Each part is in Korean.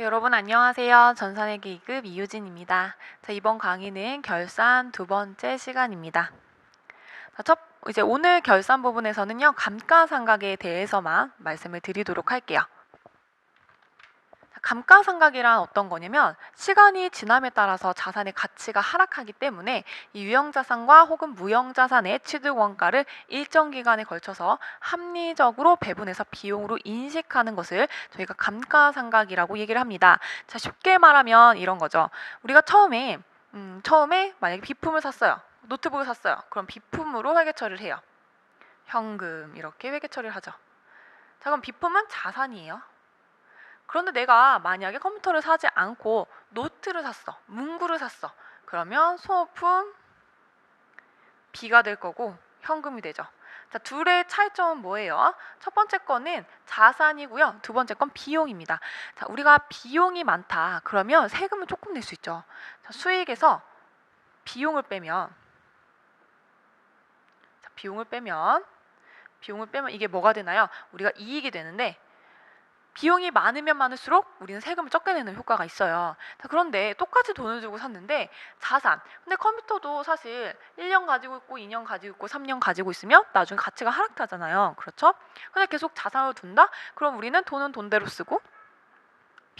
네, 여러분 안녕하세요. 전산회계 2급 이유진입니다. 자, 이번 강의는 결산 두 번째 시간입니다. 자, 첫 이제 오늘 결산 부분에서는요. 감가상각에 대해서만 말씀을 드리도록 할게요. 자, 감가상각이란 어떤 거냐면 시간이 지남에 따라서 자산의 가치가 하락하기 때문에 이 유형자산과 혹은 무형자산의 취득 원가를 일정 기간에 걸쳐서 합리적으로 배분해서 비용으로 인식하는 것을 저희가 감가상각이라고 얘기를 합니다. 자, 쉽게 말하면 이런 거죠. 우리가 처음에 음, 처음에 만약에 비품을 샀어요. 노트북을 샀어요. 그럼 비품으로 회계 처리를 해요. 현금 이렇게 회계 처리를 하죠. 자, 그럼 비품은 자산이에요. 그런데 내가 만약에 컴퓨터를 사지 않고 노트를 샀어. 문구를 샀어. 그러면 소모품 B가 될 거고 현금이 되죠. 자, 둘의 차이점은 뭐예요? 첫 번째 거는 자산이고요. 두 번째 건 비용입니다. 자, 우리가 비용이 많다. 그러면 세금을 조금 낼 수 있죠. 자, 수익에서 비용을 빼면 자, 비용을 빼면 비용을 빼면 이게 뭐가 되나요? 우리가 이익이 되는데 비용이 많으면 많을수록 우리는 세금을 적게 내는 효과가 있어요. 자, 그런데 똑같이 돈을 주고 샀는데 자산. 근데 컴퓨터도 사실 1년 가지고 있고 2년 가지고 있고 3년 가지고 있으면 나중에 가치가 하락하잖아요. 그렇죠? 근데 계속 자산을 둔다? 그럼 우리는 돈은 돈대로 쓰고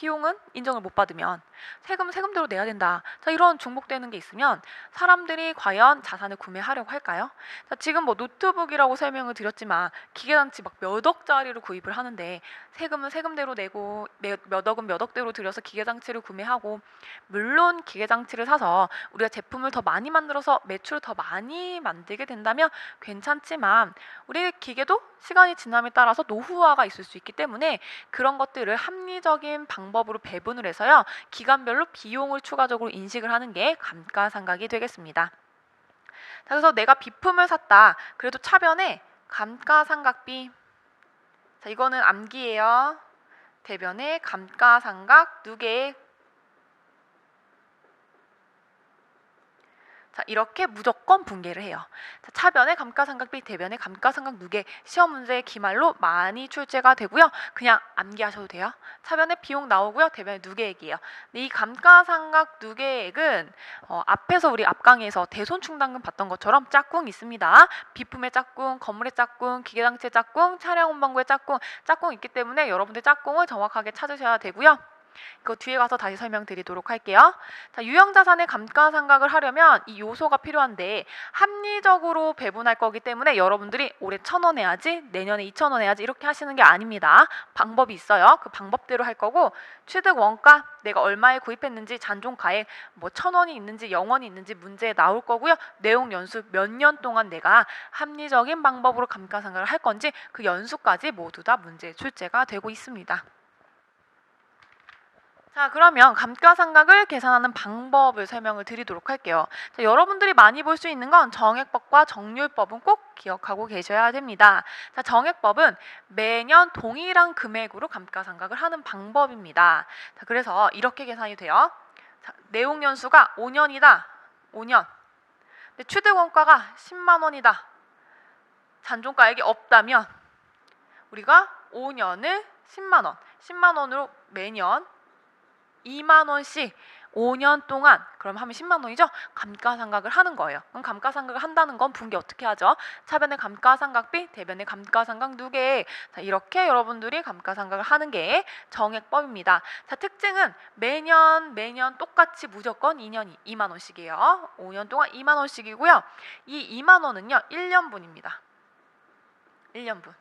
비용은 인정을 못 받으면 세금은 세금대로 내야 된다. 자, 이런 중복되는 게 있으면 사람들이 과연 자산을 구매하려고 할까요? 자, 지금 뭐 노트북이라고 설명을 드렸지만 기계단치 막몇 억짜리를 구입을 하는데 세금은 세금대로 내고 몇, 몇 억은 몇 억대로 들여서 기계장치를 구매하고 물론 기계장치를 사서 우리가 제품을 더 많이 만들어서 매출을 더 많이 만들게 된다면 괜찮지만 우리 기계도 시간이 지남에 따라서 노후화가 있을 수 있기 때문에 그런 것들을 합리적인 방법 으로 배분을 해서요 기간별로 비용을 추가적으로 인식을 하는 게 감가상각이 되겠습니다. 자, 그래서 내가 비품을 샀다. 그래도 차변에 감가상각비 자, 이거는 암기예요. 대변에 감가상각 누계액 자, 이렇게 무조건 분개를 해요. 자, 차변에 감가상각비, 대변에 감가상각 누계 시험 문제 기말로 많이 출제가 되고요. 그냥 암기하셔도 돼요. 차변에 비용 나오고요. 대변에 누계액이에요. 이 감가상각 누계액은 어, 앞에서 우리 앞강의에서 대손충당금 봤던 것처럼 짝꿍 있습니다. 비품의 짝꿍, 건물의 짝꿍, 기계장치의 짝꿍, 차량 운반구의 짝꿍, 짝꿍 있기 때문에 여러분들 짝꿍을 정확하게 찾으셔야 되고요. 이거 뒤에 가서 다시 설명드리도록 할게요. 자, 유형 자산의 감가상각을 하려면 이 요소가 필요한데 합리적으로 배분할 거기 때문에 여러분들이 올해 천 원 해야지 내년에 이천 원 해야지 이렇게 하시는 게 아닙니다. 방법이 있어요. 그 방법대로 할 거고 취득 원가 내가 얼마에 구입했는지 잔존 가액 뭐 천 원이 있는지 영 원이 있는지 문제에 나올 거고요. 내용 연수 몇 년 동안 내가 합리적인 방법으로 감가상각을 할 건지 그 연수까지 모두 다 문제에 출제가 되고 있습니다. 자, 그러면 감가상각을 계산하는 방법을 설명을 드리도록 할게요. 자, 여러분들이 많이 볼 수 있는 건 정액법과 정률법은 꼭 기억하고 계셔야 됩니다. 자, 정액법은 매년 동일한 금액으로 감가상각을 하는 방법입니다. 자, 그래서 이렇게 계산이 돼요. 자, 내용 연수가 5년이다. 5년. 근데 취득 원가가 10만 원이다. 잔존가액이 없다면 우리가 5년을 10만 원, 10만 원으로 매년 2만 원씩 5년 동안 그럼 하면 10만 원이죠? 감가상각을 하는 거예요. 그럼 감가상각을 한다는 건 분기 어떻게 하죠? 차변의 감가상각비, 대변의 감가상각 누계. 자, 이렇게 여러분들이 감가상각을 하는 게 정액법입니다. 자, 특징은 매년 매년 똑같이 무조건 2년 2만 원씩이에요. 5년 동안 2만 원씩이고요. 이 2만 원은요. 1년분입니다. 1년분.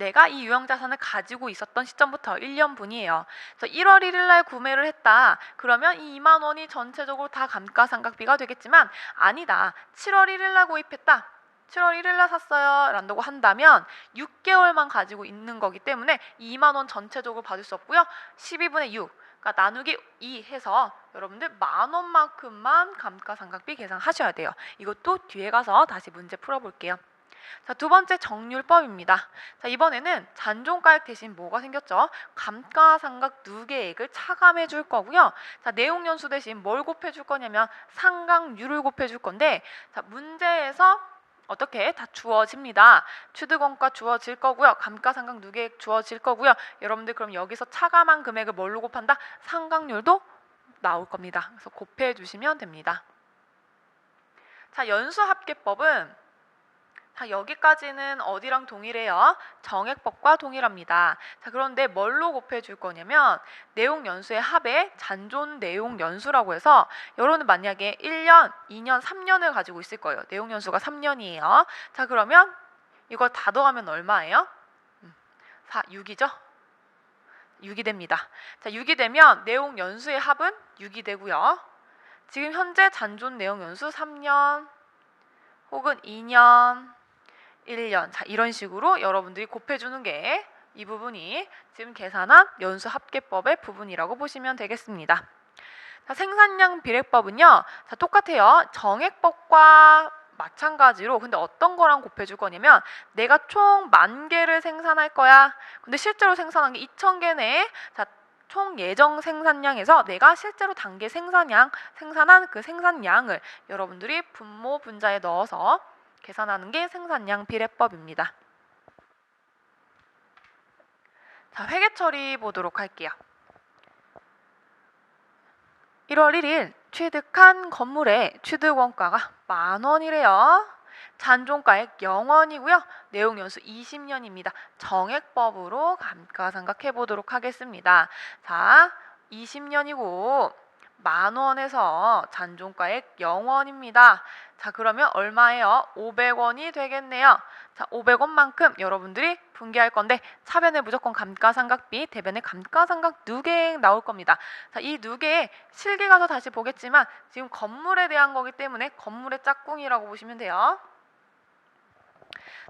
내가 이 유형 자산을 가지고 있었던 시점부터 1년분이에요. 그래서 1월 1일 날 구매를 했다. 그러면 이 2만 원이 전체적으로 다 감가상각비가 되겠지만 아니다. 7월 1일 날 구입했다. 7월 1일 날 샀어요. 라고 한다면 6개월만 가지고 있는 거기 때문에 2만 원 전체적으로 받을 수 없고요. 12분의 6. 그러니까 나누기 2 해서 여러분들 만 원만큼만 감가상각비 계산하셔야 돼요. 이것도 뒤에 가서 다시 문제 풀어볼게요. 자, 두 번째 정률법입니다. 자, 이번에는 잔존가액 대신 뭐가 생겼죠? 감가상각 누계액을 차감해 줄 거고요. 자, 내용 연수 대신 뭘 곱해 줄 거냐면 상각률을 곱해 줄 건데 자, 문제에서 어떻게 다 주어집니다. 취득원가 주어질 거고요. 감가상각 누계액 주어질 거고요. 여러분들 그럼 여기서 차감한 금액을 뭘로 곱한다? 상각률도 나올 겁니다. 그래서 곱해 주시면 됩니다. 자, 연수합계법은 자, 여기까지는 어디랑 동일해요? 정액법과 동일합니다. 자, 그런데 뭘로 곱해 줄 거냐면 내용 연수의 합에 잔존 내용 연수라고 해서 여러분은 만약에 1년, 2년, 3년을 가지고 있을 거예요. 내용 연수가 3년이에요. 자, 그러면 이걸 다 더하면 얼마예요? 음, 4, 6이죠? 6이 됩니다. 자, 6이 되면 내용 연수의 합은 6이 되고요. 지금 현재 잔존 내용 연수 3년 혹은 2년, 1년. 자, 이런 식으로 여러분들이 곱해 주는 게 이 부분이 지금 계산한 연수 합계법의 부분이라고 보시면 되겠습니다. 자, 생산량 비례법은요. 자, 똑같아요. 정액법과 마찬가지로 근데 어떤 거랑 곱해줄 거냐면 내가 총 만 개를 생산할 거야. 근데 실제로 생산한 게 2천 개네. 자, 총 예정 생산량에서 내가 실제로 단계 생산량 생산한 그 생산량을 여러분들이 분모 분자에 넣어서 계산하는 게 생산량 비례법입니다. 자, 회계 처리 보도록 할게요. 1월 1일 취득한 건물의 취득 원가가 만 원이래요. 잔존가액 0원이고요. 내용 연수 20년입니다. 정액법으로 감가상각해 보도록 하겠습니다. 자, 20년이고 만 원에서 잔존가액 0원입니다. 자, 그러면 얼마예요? 500원이 되겠네요. 자, 500원만큼 여러분들이 분개할 건데 차변에 무조건 감가상각비, 대변에 감가상각 누계액 나올 겁니다. 자, 이 누계액 실기 가서 다시 보겠지만 지금 건물에 대한 거기 때문에 건물의 짝꿍이라고 보시면 돼요.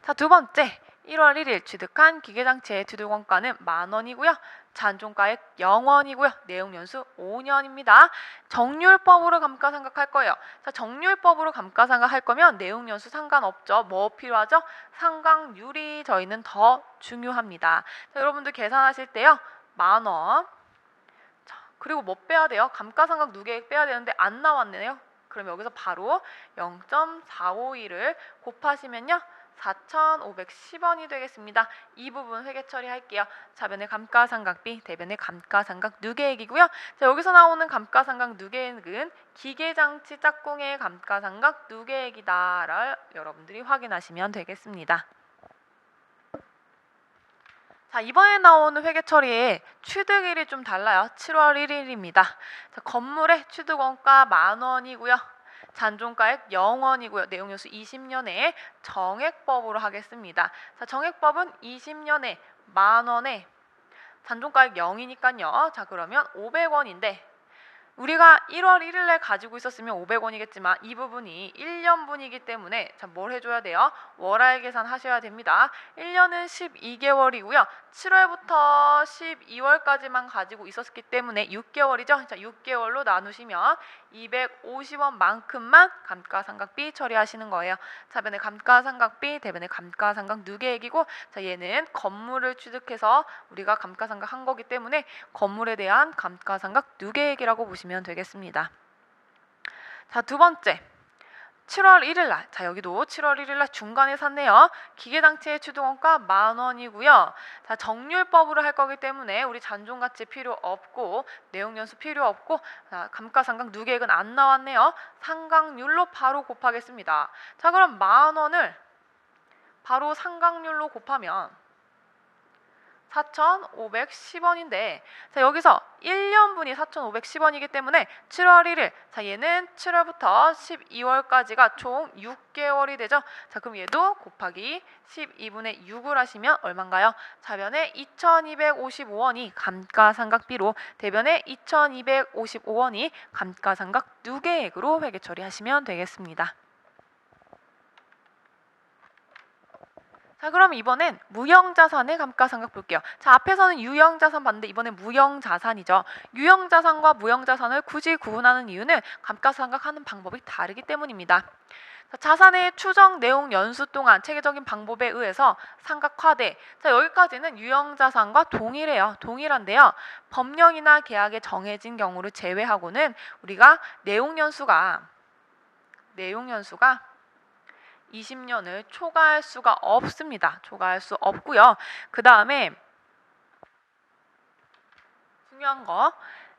자, 두 번째. 1월 1일 취득한 기계장치의 취득원가는 만 원이고요. 잔존가액 0원이고요. 내용 연수 5년입니다. 정률법으로 감가상각할 거예요. 자, 정률법으로 감가상각할 거면 내용 연수 상관없죠. 뭐 필요하죠? 상각률이 저희는 더 중요합니다. 자, 여러분들 계산하실 때요. 만 원. 자, 그리고 뭐 빼야 돼요? 감가상각 누계액 빼야 되는데 안 나왔네요. 그럼 여기서 바로 0.451을 곱하시면요. 4,510원이 되겠습니다. 이 부분 회계 처리할게요. 차변의 감가상각비, 대변의 감가상각 누계액이고요. 자, 여기서 나오는 감가상각 누계액은 기계장치 짝꿍의 감가상각 누계액이다를 여러분들이 확인하시면 되겠습니다. 자, 이번에 나오는 회계 처리의 취득일이 좀 달라요. 7월 1일입니다. 자, 건물의 취득원가 만 원이고요. 잔존가액 0원이고요. 내용 요수 20년에 정액법으로 하겠습니다. 자, 정액법은 20년에 만 원에 잔존가액 0이니까요. 자, 그러면 500원인데 우리가 1월 1일 날 가지고 있었으면 500원이겠지만 이 부분이 1년분이기 때문에 자, 뭘 해줘야 돼요? 월할 계산 하셔야 됩니다. 1년은 12개월이고요. 7월부터 12월까지만 가지고 있었기 때문에 6개월이죠. 자, 6개월로 나누시면 250원만큼만 감가상각비 처리하시는 거예요. 차변의 감가상각비, 대변의 감가상각 누계액이고 자, 얘는 건물을 취득해서 우리가 감가상각 한 거기 때문에 건물에 대한 감가상각 누계액이라고 보시면 되겠습니다. 자, 두 번째. 7월 1일 날. 자, 여기도 7월 1일 날 중간에 샀네요. 기계장치의 취득원가 만 원이고요. 자, 정률법으로 할 거기 때문에 우리 잔존가치 필요 없고 내용 연수 필요 없고 자, 감가상각 누계액은 안 나왔네요. 상각률로 바로 곱하겠습니다. 자, 그럼 만 원을 바로 상각률로 곱하면 4,510원인데 자 여기서 1년분이 4,510원이기 때문에 7월 1일 자 얘는 7월부터 12월까지가 총 6개월이 되죠. 자 그럼 얘도 곱하기 12분의 6을 하시면 얼마인가요? 자변에 2,255원이 감가상각비로 대변에 2,255원이 감가상각 누계액으로 회계 처리하시면 되겠습니다. 자 그럼 이번엔 무형자산의 감가상각 볼게요. 자 앞에서는 유형자산 봤는데 이번엔 무형자산이죠. 유형자산과 무형자산을 굳이 구분하는 이유는 감가상각하는 방법이 다르기 때문입니다. 자, 자산의 추정 내용 연수 동안 체계적인 방법에 의해서 상각화돼. 자 여기까지는 유형자산과 동일해요. 동일한데요. 법령이나 계약에 정해진 경우를 제외하고는 우리가 내용 연수가 내용 연수가 20년을 초과할 수가 없습니다. 초과할 수 없고요. 그 다음에 중요한 거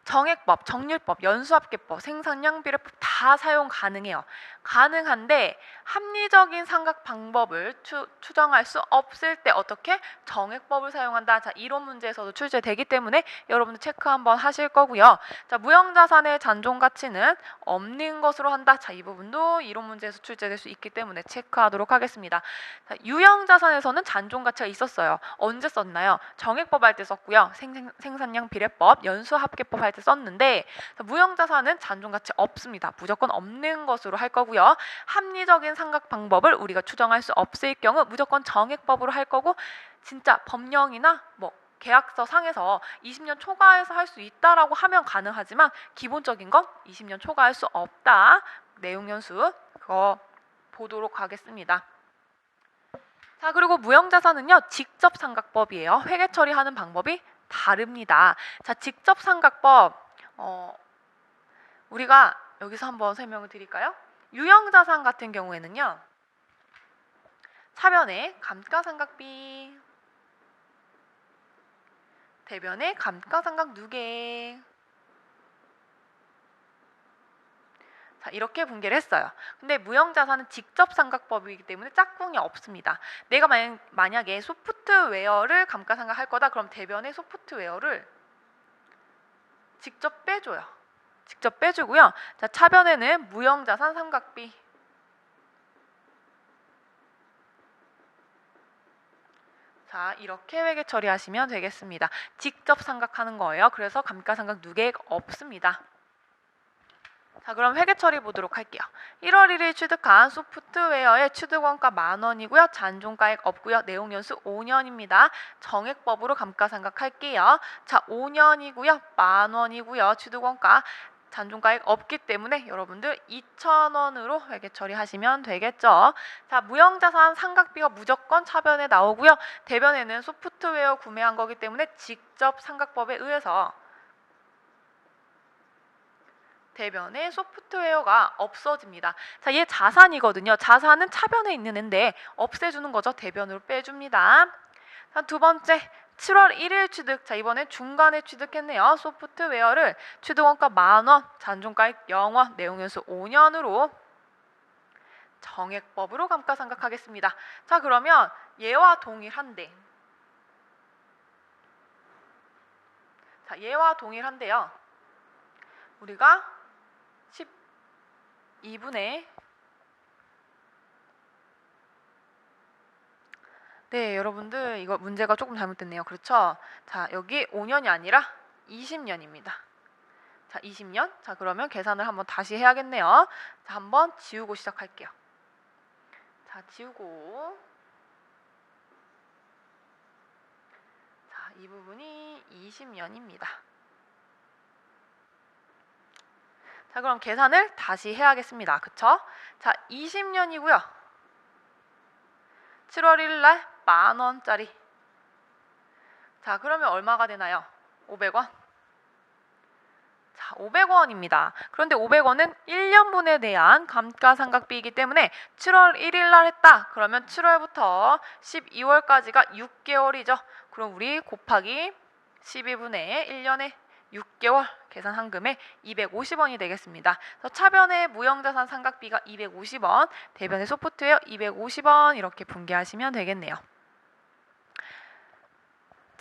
정액법, 정률법, 연수합계법, 생산량비례법 다 사용 가능해요. 가능한데 합리적인 삼각 방법을 추, 추정할 수 없을 때 어떻게 정액법을 사용한다. 자 이론 문제에서도 출제되기 때문에 여러분들 체크 한번 하실 거고요. 자 무형자산의 잔존 가치는 없는 것으로 한다. 자 이 부분도 이론 문제에서 출제될 수 있기 때문에 체크하도록 하겠습니다. 자, 유형자산에서는 잔존 가치가 있었어요. 언제 썼나요? 정액법 할 때 썼고요. 생, 생산량 비례법, 연수합계법 할때 썼는데 자, 무형자산은 잔존 가치 없습니다. 무조건 없는 것으로 할 거고요. 합리적인 삼각 방법을 우리가 추정할 수 없을 경우 무조건 정액법으로 할 거고 진짜 법령이나 뭐 계약서 상에서 20년 초과해서 할 수 있다라고 하면 가능하지만 기본적인 건 20년 초과할 수 없다. 내용 연수 그거 보도록 하겠습니다. 자 그리고 무형자산은요 직접 삼각법이에요. 회계 처리하는 방법이 다릅니다. 자 직접 삼각법 어, 우리가 여기서 한번 설명을 드릴까요? 유형자산 같은 경우에는요 차변에 감가상각비 대변에 감가상각 누계 자 이렇게 분개를 했어요. 근데 무형자산은 직접 삼각법이기 때문에 짝꿍이 없습니다. 내가 만약, 만약에 소프 트웨어를 감가상각 할 거다 그럼 대변에 소프트웨어를 직접 빼줘요. 직접 빼주고요. 자 차변에는 무형자산 삼각비 자 이렇게 회계 처리하시면 되겠습니다. 직접 삼각하는 거예요. 그래서 감가상각 누계액 없습니다. 자 그럼 회계 처리 보도록 할게요. 1월 1일 취득한 소프트웨어의 취득원가 만 원이고요. 잔존가액 없고요. 내용 연수 5년입니다. 정액법으로 감가상각 할게요. 자 5년이고요. 만 원이고요. 취득원가 잔존가액 없기 때문에 여러분들 2,000원으로 회계 처리하시면 되겠죠. 자, 무형자산 삼각비가 무조건 차변에 나오고요. 대변에는 소프트웨어 구매한 거기 때문에 직접 삼각법에 의해서 대변에 소프트웨어가 없어집니다. 자, 얘 자산이거든요. 자산은 차변에 있는 앤데 없애주는 거죠. 대변으로 빼줍니다. 자, 두 번째 7월 1일 취득. 자, 이번에 중간에 취득했네요. 소프트웨어를 취득원가 만 원, 잔존가액 0원, 내용연수 5년으로 정액법으로 감가상각하겠습니다. 자, 그러면 얘와 동일한데. 자, 얘와 동일한데요. 우리가 12분의 네, 여러분들 이거 문제가 조금 잘못됐네요. 그렇죠? 자, 여기 5년이 아니라 20년입니다. 자, 20년. 자, 그러면 계산을 한번 다시 해야겠네요. 자, 한번 지우고 시작할게요. 자, 지우고. 자, 이 부분이 20년입니다. 자, 그럼 계산을 다시 해야겠습니다. 그쵸? 자, 20년이고요. 7월 1일 날 만 원짜리. 자, 그러면 얼마가 되나요? 500원. 자, 500원입니다. 그런데 500원은 1년분에 대한 감가상각비이기 때문에 7월 1일 날 했다. 그러면 7월부터 12월까지가 6개월이죠. 그럼 우리 곱하기 12분의 1년에 6개월 계산 한금에 250원이 되겠습니다. 차변의 무형자산 삼각비가 250원, 대변의 소프트웨어 250원 이렇게 분개하시면 되겠네요.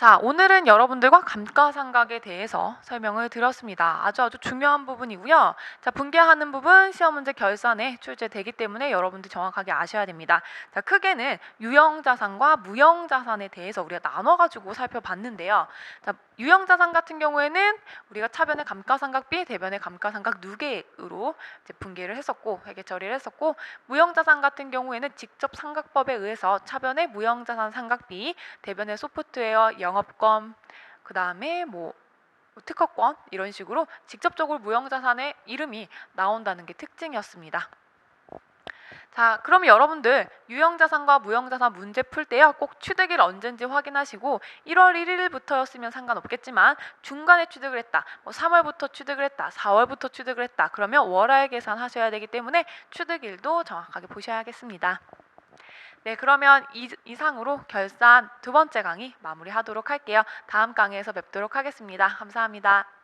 자, 오늘은 여러분들과 감가상각에 대해서 설명을 드렸습니다. 아주 아주 중요한 부분이고요. 자, 분개하는 부분 시험 문제 결산에 출제되기 때문에 여러분들 정확하게 아셔야 됩니다. 자, 크게는 유형 자산과 무형 자산에 대해서 우리가 나눠 가지고 살펴봤는데요. 자, 유형 자산 같은 경우에는 우리가 차변의 감가상각비, 대변의 감가상각 누계로 이제 분개를 했었고 회계 처리를 했었고 무형 자산 같은 경우에는 직접 상각법에 의해서 차변의 무형 자산 상각비, 대변의 소프트웨어, 영업권, 그 다음에 뭐 특허권 이런 식으로 직접적으로 무형자산의 이름이 나온다는 게 특징이었습니다. 자, 그럼 여러분들 유형자산과 무형자산 문제 풀 때요. 꼭 취득일 언젠지 확인하시고 1월 1일부터였으면 상관없겠지만 중간에 취득을 했다. 뭐 3월부터 취득을 했다. 4월부터 취득을 했다. 그러면 월화일 계산하셔야 되기 때문에 취득일도 정확하게 보셔야겠습니다. 네, 그러면 이, 이상으로 결산 두 번째 강의 마무리하도록 할게요. 다음 강의에서 뵙도록 하겠습니다. 감사합니다.